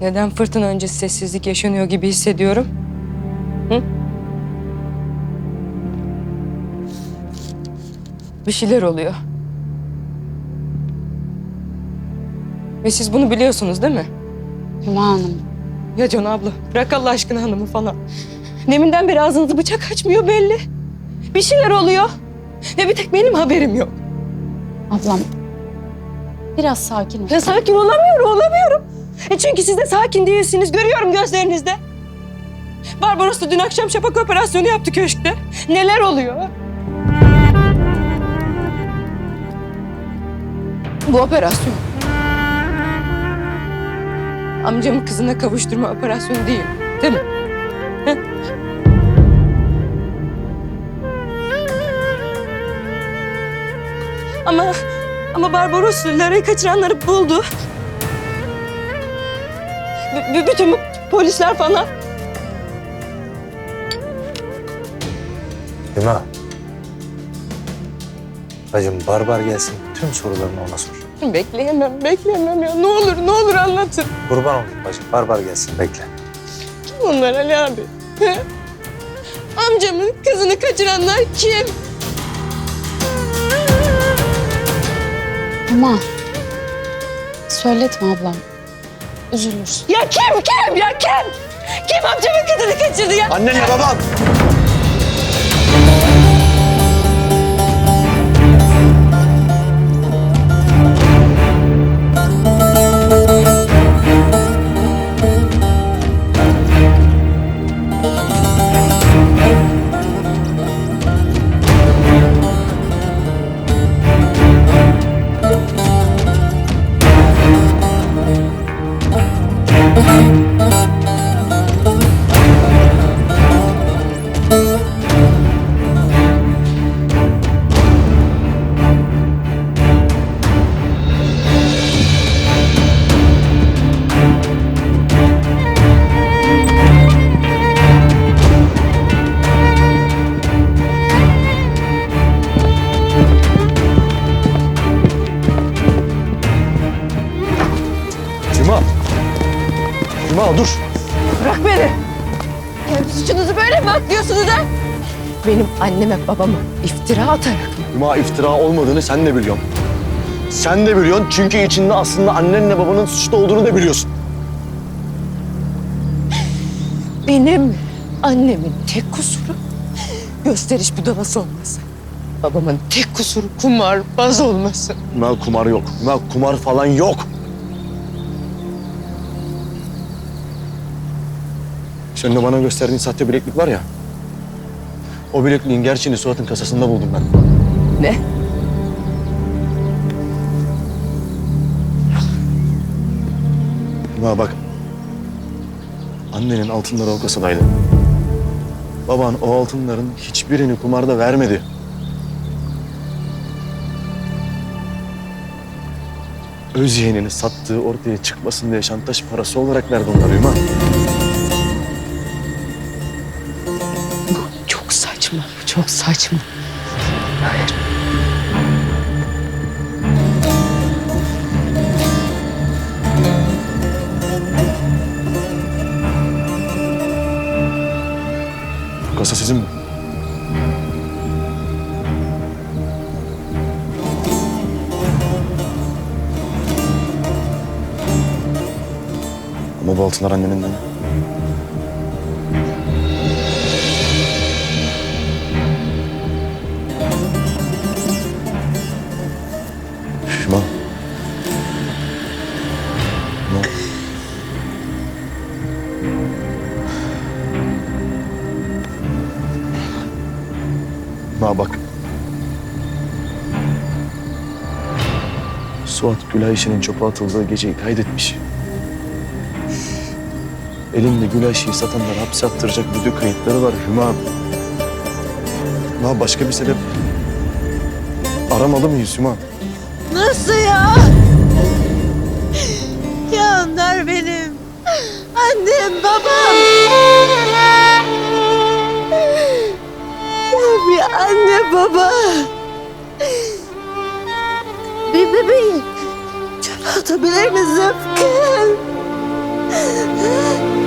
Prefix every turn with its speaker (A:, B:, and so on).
A: Neden fırtına öncesi sessizlik yaşanıyor gibi hissediyorum? Hı? Bir şeyler oluyor. Ve siz bunu biliyorsunuz değil mi?
B: Hüma Hanım.
A: Ya Can abla bırak Allah aşkına hanımı falan. Deminden beri ağzınızı bıçak açmıyor belli. Bir şeyler oluyor. Ve bir tek benim haberim yok.
B: Ablam. Biraz sakin ol.
A: Ya sakin olamıyorum, olamıyorum. E çünkü siz de sakin değilsiniz. Görüyorum gözlerinizde. Barbaros da dün akşam şapak operasyonu yaptı köşkte. Neler oluyor? Bu operasyon. Amcamı kızına kavuşturma operasyonu değil. Değil mi? Ama ama Barbaros Lara'yı kaçıranları buldu. B- bütün polisler falan.
C: Hüma. Bacım barbar gelsin tüm sorularını ona sor.
A: Bekleyemem, bekleyemem ya. Ne olur, ne olur anlatın.
C: Kurban olayım bacım barbar gelsin bekle.
A: Kim onlar Ali abi? He? Amcamın kızını kaçıranlar kim?
B: Hüma. Söyletme ablam. Üzülürsün.
A: Ya kim, kim, ya kim? Kim amcamın kızını kaçırdı ya?
C: Annenle baban. Hüma. Dur.
A: Bırak beni. Kendi suçunuzu böyle mi atlıyorsunuz ha? Benim anneme babama iftira atarak?
D: Hüma iftira olmadığını sen de biliyorsun. Sen de biliyorsun çünkü içinde aslında annenle babanın suçlu olduğunu da biliyorsun.
A: Benim annemin tek kusuru gösteriş budalası olması. Babamın tek kusuru kumarbaz olması.
D: Hüma kumar yok. Hüma kumar falan yok. Senin de bana gösterdiğin sahte bileklik var ya. O bilekliğin gerçeğini Suat'ın kasasında buldum ben.
A: Ne?
D: Hüma bak. Annenin altınları o kasadaydı. Baban o altınların hiçbirini kumarda vermedi. Öz yeğenini sattığı ortaya çıkmasın diye şantaj parası olarak verdi onları Hüma.
A: Çok saçma. Hayır.
D: Kasa sizin mi? Ama bu altınlar annenin değil mi? Hüma bak. Suat Gülay işinin çöpe atıldığı geceyi kaydetmiş. Elinde Gülay işi satanlar hapse attıracak video kayıtları var Hüma. Hüma başka bir sebep aramalı mıyız Hüma?
E: Nasıl? Ya baba. Bir bebeği çöpe atabilir mi Zıpkın? Ah!